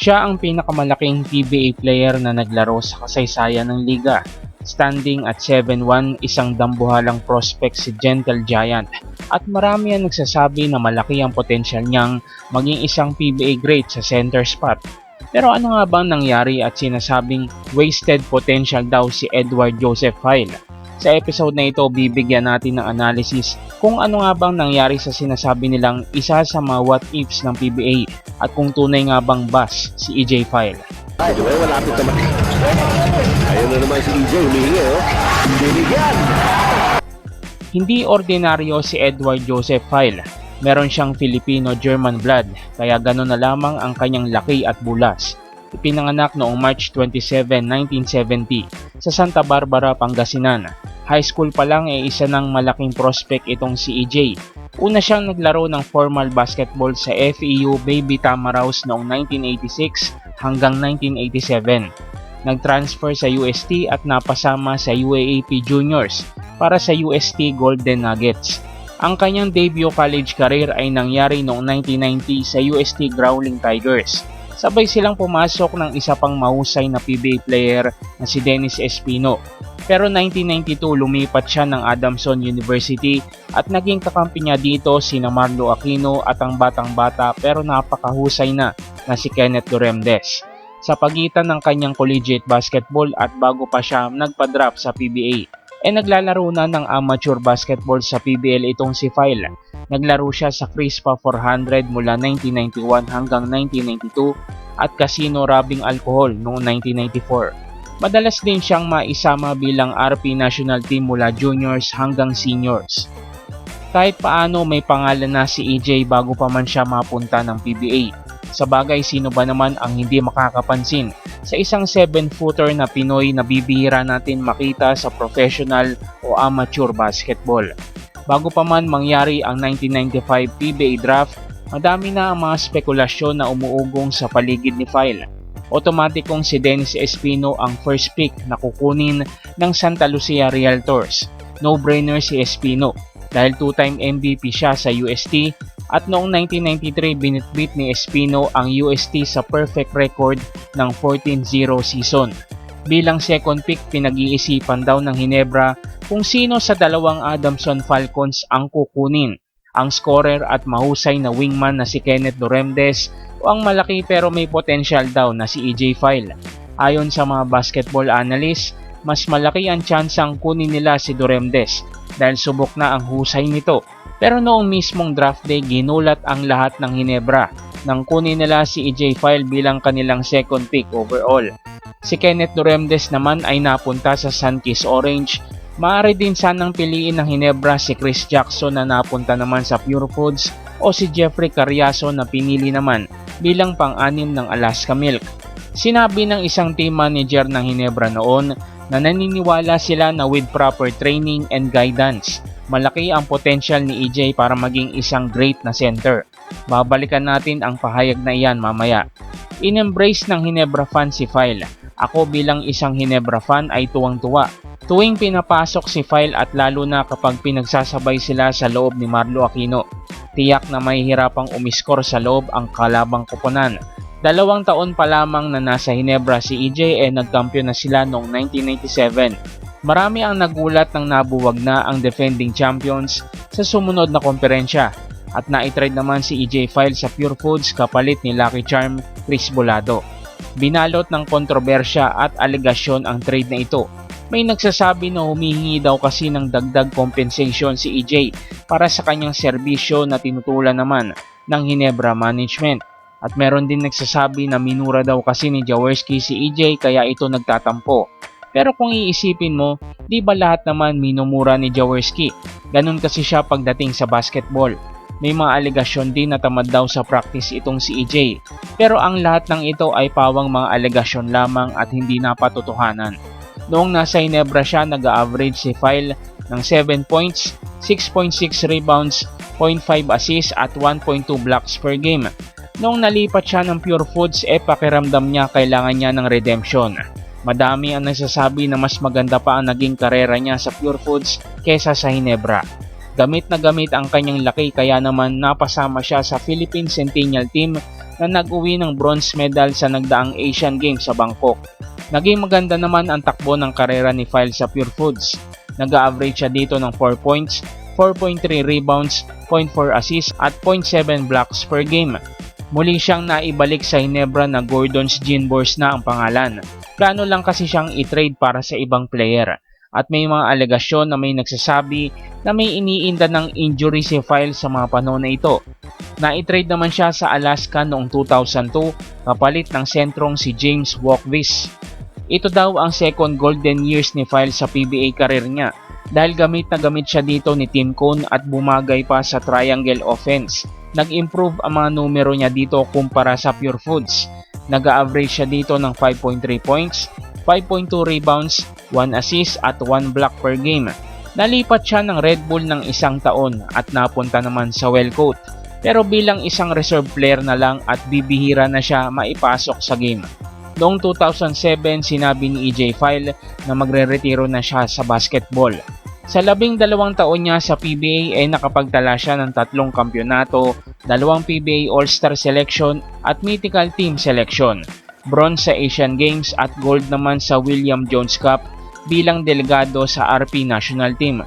Siya ang pinakamalaking PBA player na naglaro sa kasaysayan ng liga. Standing at 7-1, isang dambuhalang prospect si Gentle Giant at marami ang nagsasabi na malaki ang potensyal niyang maging isang PBA great sa center spot. Pero ano nga bang nangyari at sinasabing wasted potential daw si Edward Joseph File? Sa episode na ito, bibigyan natin ng analysis kung ano nga bang nangyari sa sinasabi nilang isa sa mga what ifs ng PBA at kung tunay nga bang bus si EJ File. Ay, di ba? Malapit naman. Ayun na naman si EJ, humihingi, oh. Binigyan! Hindi ordinaryo si Edward Joseph File. Meron siyang Filipino-German blood, kaya gano'n na lamang ang kanyang laki at bulas. Ipinanganak noong March 27, 1970 sa Santa Barbara, Pangasinan. High school pa lang ay isa ng malaking prospect itong si EJ. Una siyang naglaro ng formal basketball sa FEU Baby Tamaraws noong 1986 hanggang 1987. Nag-transfer sa UST at napasama sa UAAP Juniors para sa UST Golden Nuggets. Ang kanyang debut college career ay nangyari noong 1990 sa UST Growling Tigers. Sabay silang pumasok ng isa pang mahusay na PBA player na si Dennis Espino. Pero 1992 lumipat siya ng Adamson University at naging kakampi niya dito si Marlo Aquino at ang batang-bata pero napakahusay na na si Kenneth Duremdes. Sa pagitan ng kanyang collegiate basketball at bago pa siya nagpa-drop sa PBA, e naglalaro na ng amateur basketball sa PBL itong si File. Naglaro siya sa Crispa 400 mula 1991 hanggang 1992 at Casino Rubbing Alcohol noong 1994. Madalas din siyang maisama bilang RP national team mula juniors hanggang seniors. Kahit paano may pangalan na si EJ bago pa man siya mapunta ng PBA. Sa bagay sino ba naman ang hindi makakapansin sa isang 7-footer na Pinoy na bibihira natin makita sa professional o amateur basketball. Bago pa man mangyari ang 1995 PBA draft, madami na ang mga spekulasyon na umuugong sa paligid ni File otomatikong si Dennis Espino ang first pick na kukunin ng Santa Lucia Realtors. No-brainer si Espino dahil two-time MVP siya sa UST at noong 1993 binitbit ni Espino ang UST sa perfect record ng 14-0 season. Bilang second pick pinag-iisipan daw ng Hinebra kung sino sa dalawang Adamson Falcons ang kukunin ang scorer at mahusay na wingman na si Kenneth Doremdes o ang malaki pero may potential daw na si EJ File. Ayon sa mga basketball analyst, mas malaki ang tsansang kunin nila si Doremdes dahil subok na ang husay nito. Pero noong mismong draft day, ginulat ang lahat ng Hinebra nang kunin nila si EJ File bilang kanilang second pick overall. Si Kenneth Doremdes naman ay napunta sa Sunkist Orange. Maaari din sanang piliin ng Hinebra si Chris Jackson na napunta naman sa Pure Foods o si Jeffrey Carriazo na pinili naman bilang pang-anim ng Alaska Milk. Sinabi ng isang team manager ng Hinebra noon na naniniwala sila na with proper training and guidance, malaki ang potential ni EJ para maging isang great na center. Babalikan natin ang pahayag na iyan mamaya. In-embrace ng Hinebra fan si File. Ako bilang isang Hinebra fan ay tuwang-tuwa. Tuwing pinapasok si File at lalo na kapag pinagsasabay sila sa loob ni Marlo Aquino tiyak na may hirapang umiskor sa loob ang kalabang koponan. Dalawang taon pa lamang na nasa Hinebra si EJ e nagkampiyon na sila noong 1997. Marami ang nagulat nang nabuwag na ang defending champions sa sumunod na komperensya at naitrade naman si EJ File sa Pure Foods kapalit ni Lucky Charm Chris Bolado. Binalot ng kontrobersya at alegasyon ang trade na ito may nagsasabi na humihingi daw kasi ng dagdag compensation si EJ para sa kanyang serbisyo na tinutulan naman ng Hinebra Management. At meron din nagsasabi na minura daw kasi ni Jaworski si EJ kaya ito nagtatampo. Pero kung iisipin mo, di ba lahat naman minumura ni Jaworski? Ganun kasi siya pagdating sa basketball. May mga alegasyon din na tamad daw sa practice itong si EJ. Pero ang lahat ng ito ay pawang mga alegasyon lamang at hindi napatotohanan. Noong nasa Inebra siya, nag-average si File ng 7 points, 6.6 rebounds, 0.5 assists at 1.2 blocks per game. Noong nalipat siya ng Pure Foods, eh, pakiramdam niya kailangan niya ng redemption. Madami ang nagsasabi na mas maganda pa ang naging karera niya sa Pure Foods kesa sa Hinebra. Gamit na gamit ang kanyang laki kaya naman napasama siya sa Philippine Centennial Team na nag-uwi ng bronze medal sa nagdaang Asian Games sa Bangkok. Naging maganda naman ang takbo ng karera ni File sa Pure Foods. Nag-average siya dito ng 4 points, 4.3 rebounds, 0.4 assists at 0.7 blocks per game. Muli siyang naibalik sa Hinebra na Gordon's Gin Bourse na ang pangalan. Plano lang kasi siyang i-trade para sa ibang player. At may mga alegasyon na may nagsasabi na may iniinda ng injury si File sa mga panahon na ito. Na-trade naman siya sa Alaska noong 2002 kapalit ng sentrong si James Walkvis. Ito daw ang second golden years ni File sa PBA career niya dahil gamit na gamit siya dito ni Tim Cone at bumagay pa sa triangle offense. Nag-improve ang mga numero niya dito kumpara sa Pure Foods. Nag-average siya dito ng 5.3 points, 5.2 rebounds, 1 assist at 1 block per game. Nalipat siya ng Red Bull ng isang taon at napunta naman sa Wellcoat. Pero bilang isang reserve player na lang at bibihira na siya maipasok sa game. Noong 2007, sinabi ni EJ File na magre-retiro na siya sa basketball. Sa labing dalawang taon niya sa PBA ay nakapagtala siya ng tatlong kampyonato, dalawang PBA All-Star Selection at Mythical Team Selection, bronze sa Asian Games at gold naman sa William Jones Cup bilang delegado sa RP National Team.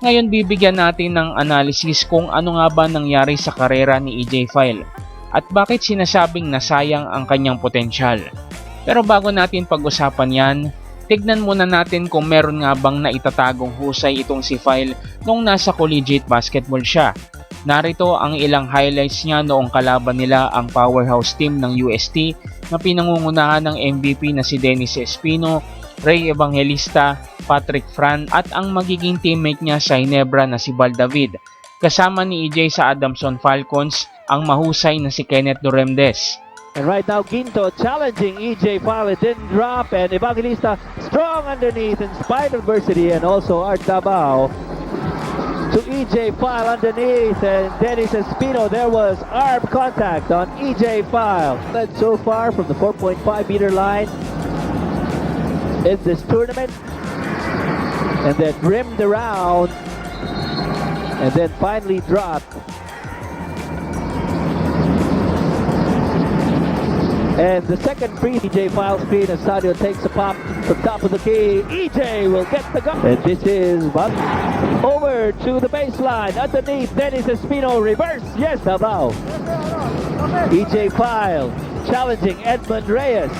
Ngayon bibigyan natin ng analysis kung ano nga ba nangyari sa karera ni EJ File at bakit sinasabing nasayang ang kanyang potensyal. Pero bago natin pag-usapan yan, tignan muna natin kung meron nga bang naitatagong husay itong si File nung nasa collegiate basketball siya. Narito ang ilang highlights niya noong kalaban nila ang powerhouse team ng UST na pinangungunahan ng MVP na si Dennis Espino, Ray Evangelista, Patrick Fran at ang magiging teammate niya sa Hinebra na si Val David. Kasama ni EJ sa Adamson Falcons ang mahusay na si Kenneth Doremdes. And right now, Ginto challenging EJ File. Didn't drop. And Evangelista strong underneath in spite of adversity. And also Art Dabao to EJ File underneath. And Dennis Espino. There was arm contact on EJ File. Led so far from the 4.5 meter line in this tournament. And then rimmed around. And then finally dropped. And the second free, EJ file screen as Sadio takes a pop from top of the key. EJ will get the gun. And this is Bob. Over to the baseline. Underneath, Dennis Espino. Reverse. Yes, Davao. EJ file challenging Edmund Reyes.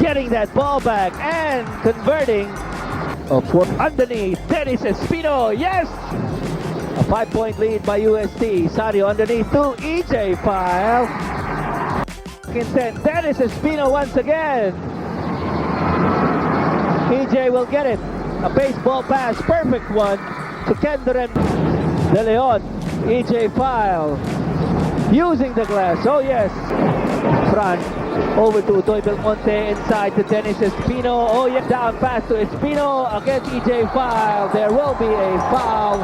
Getting that ball back and converting. Oh, for underneath, Dennis Espino. Yes! A five-point lead by UST. Sadio underneath to EJ file. Consent. Dennis Espino once again. EJ will get it. A baseball pass, perfect one to Kendren De Leon. EJ File using the glass. Oh yes. Front over to Toy Belmonte inside to Dennis Espino. Oh yeah, down pass to Espino against EJ File. There will be a foul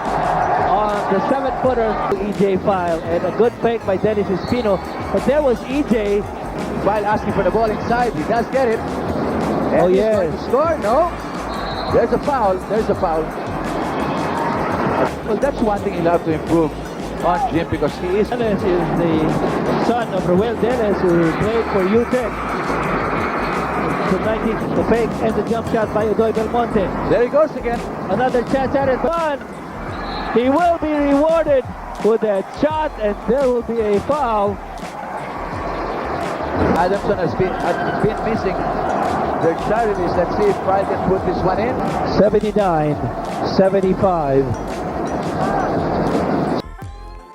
on the seven footer to EJ File and a good fake by Dennis Espino. But there was EJ While asking for the ball inside, he does get it. And Oh, he's yes. going to score? No. There's a foul. There's a foul. Well, that's one thing he'll have to improve on Jim because he is Dennis is the son of Roel Dennis who played for. From 19, the fake and the jump shot by Odoy Belmonte. There he goes again. Another chance at it. One. He will be rewarded with that shot and there will be a foul. Adamson has been has been missing their charities. Let's see if Pride can put this one in. 79, 75.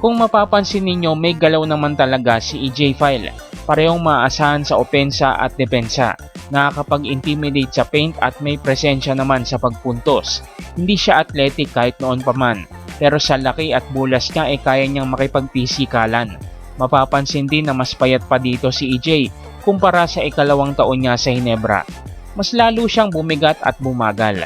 Kung mapapansin ninyo may galaw naman talaga si EJ File. Parehong maaasahan sa opensa at depensa. Nakakapag-intimidate sa paint at may presensya naman sa pagpuntos. Hindi siya athletic kahit noon pa man. Pero sa laki at bulas niya ay kaya niyang makipagpisikalan. Mapapansin din na mas payat pa dito si EJ kumpara sa ikalawang taon niya sa Hinebra. Mas lalo siyang bumigat at bumagal.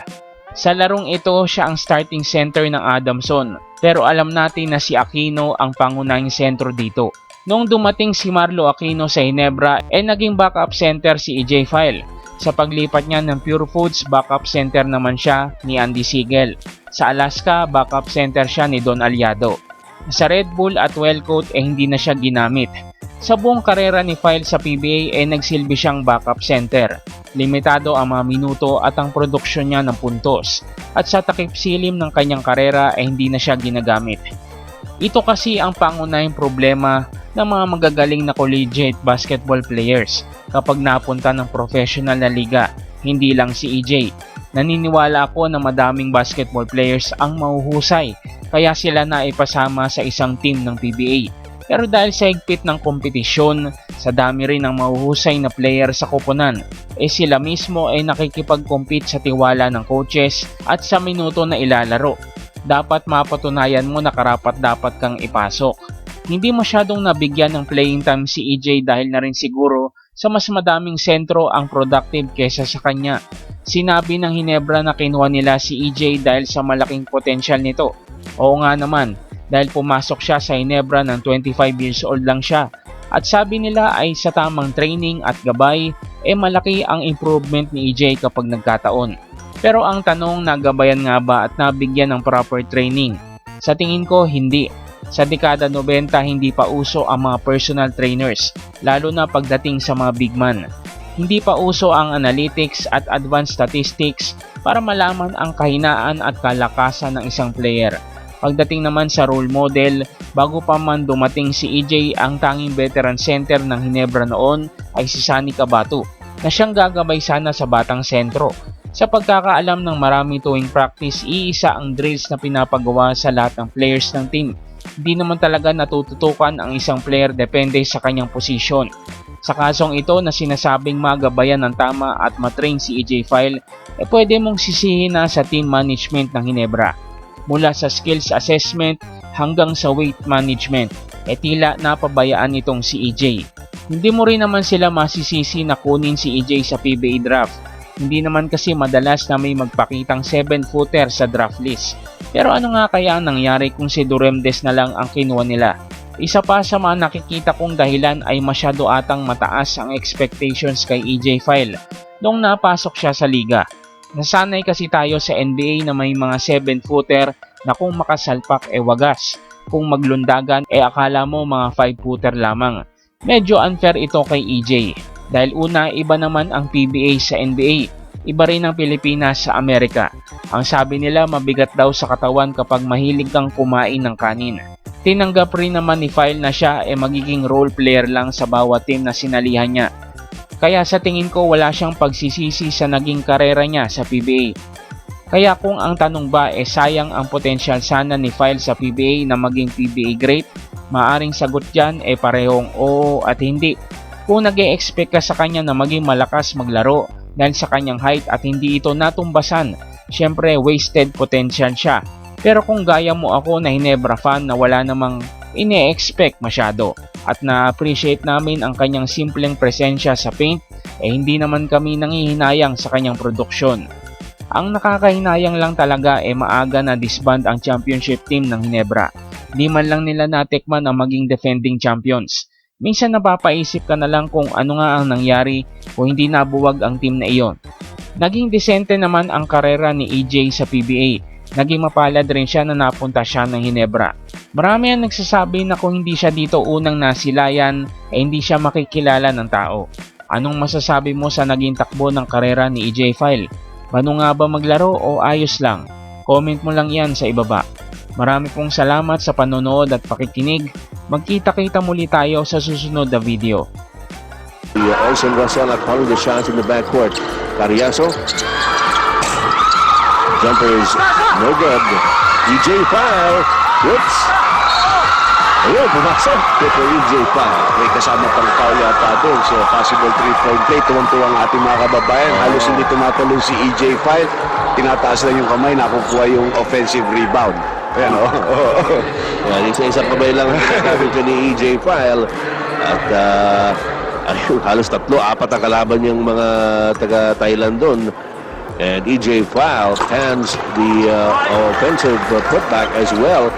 Sa larong ito, siya ang starting center ng Adamson. Pero alam natin na si Aquino ang pangunahing sentro dito. Noong dumating si Marlo Aquino sa Hinebra, eh naging backup center si EJ File. Sa paglipat niya ng Pure Foods, backup center naman siya ni Andy Siegel. Sa Alaska, backup center siya ni Don Aliado. Sa Red Bull at Wellcoat eh hindi na siya ginamit. Sa buong karera ni File sa PBA ay nagsilbi siyang backup center. Limitado ang mga minuto at ang produksyon niya ng puntos. At sa takip silim ng kanyang karera ay hindi na siya ginagamit. Ito kasi ang pangunahing problema ng mga magagaling na collegiate basketball players kapag napunta ng professional na liga, hindi lang si EJ. Naniniwala ako na madaming basketball players ang mahuhusay kaya sila na ipasama sa isang team ng PBA. Pero dahil sa higpit ng kompetisyon, sa dami rin ng mahuhusay na player sa koponan, eh sila mismo ay nakikipag-compete sa tiwala ng coaches at sa minuto na ilalaro. Dapat mapatunayan mo na karapat dapat kang ipasok. Hindi masyadong nabigyan ng playing time si EJ dahil na rin siguro sa mas madaming sentro ang productive kesa sa kanya. Sinabi ng Hinebra na kinuha nila si EJ dahil sa malaking potensyal nito. Oo nga naman, dahil pumasok siya sa Hinebra ng 25 years old lang siya. At sabi nila ay sa tamang training at gabay, eh malaki ang improvement ni EJ kapag nagkataon. Pero ang tanong, nagabayan nga ba at nabigyan ng proper training? Sa tingin ko, hindi. Sa dekada 90, hindi pa uso ang mga personal trainers, lalo na pagdating sa mga big man. Hindi pa uso ang analytics at advanced statistics para malaman ang kahinaan at kalakasan ng isang player. Pagdating naman sa role model, bago pa man dumating si EJ, ang tanging veteran center ng Hinebra noon ay si Sunny Cabato, na siyang gagabay sana sa batang sentro. Sa pagkakaalam ng marami tuwing practice, iisa ang drills na pinapagawa sa lahat ng players ng team. Hindi naman talaga natututukan ang isang player depende sa kanyang posisyon. Sa kasong ito na sinasabing magabayan ng tama at matrain si EJ File, eh pwede mong sisihin na sa team management ng Hinebra. Mula sa skills assessment hanggang sa weight management, eh tila napabayaan itong si EJ. Hindi mo rin naman sila masisisi na kunin si EJ sa PBA draft. Hindi naman kasi madalas na may magpakitang 7-footer sa draft list. Pero ano nga kaya ang nangyari kung si Duremdes na lang ang kinuha nila? Isa pa sa mga nakikita kong dahilan ay masyado atang mataas ang expectations kay EJ File nung napasok siya sa liga. Nasanay kasi tayo sa NBA na may mga 7-footer na kung makasalpak e wagas. Kung maglundagan e akala mo mga 5-footer lamang. Medyo unfair ito kay EJ. Dahil una, iba naman ang PBA sa NBA. Iba rin ang Pilipinas sa Amerika. Ang sabi nila mabigat daw sa katawan kapag mahilig kang kumain ng kanin. Tinanggap rin naman ni File na siya ay magiging role player lang sa bawat team na sinalihan niya. Kaya sa tingin ko wala siyang pagsisisi sa naging karera niya sa PBA. Kaya kung ang tanong ba e sayang ang potensyal sana ni File sa PBA na maging PBA great, maaring sagot dyan e parehong oo at hindi. Kung nag expect ka sa kanya na maging malakas maglaro dahil sa kanyang height at hindi ito natumbasan, syempre wasted potential siya. Pero kung gaya mo ako na Hinebra fan na wala namang ine-expect masyado at na-appreciate namin ang kanyang simpleng presensya sa paint, eh hindi naman kami nangihinayang sa kanyang produksyon. Ang nakakahinayang lang talaga eh maaga na disband ang championship team ng Hinebra. Di man lang nila natikman ang maging defending champions. Minsan napapaisip ka na lang kung ano nga ang nangyari kung hindi nabuwag ang team na iyon. Naging desente naman ang karera ni EJ sa PBA. Naging mapalad rin siya na napunta siya ng Hinebra. Marami ang nagsasabi na kung hindi siya dito unang nasilayan, eh hindi siya makikilala ng tao. Anong masasabi mo sa naging takbo ng karera ni EJ File? Bano nga ba maglaro o ayos lang? Comment mo lang yan sa ibaba. Marami pong salamat sa panonood at pakikinig. Magkita-kita muli tayo sa susunod na video. Olsen Russell at calling the shots in the backcourt. Cariaso. Jumper is no good. EJ File. Whoops. Ayun, pumasok. Ito EJ File. May kasama pang foul yata doon. So, possible three-point play. Tuwang-tuwa ang ating mga kababayan. Halos hindi tumatalong si EJ File. Tinataas lang yung kamay. Nakukuha yung offensive rebound. Ayan, o. Oh. Yan, isa-isang kamay lang ko ni EJ File. At, ah, ayun, halos tatlo, apat ang kalaban yung mga taga-Thailand doon. And EJ File hands the uh, offensive uh, putback as well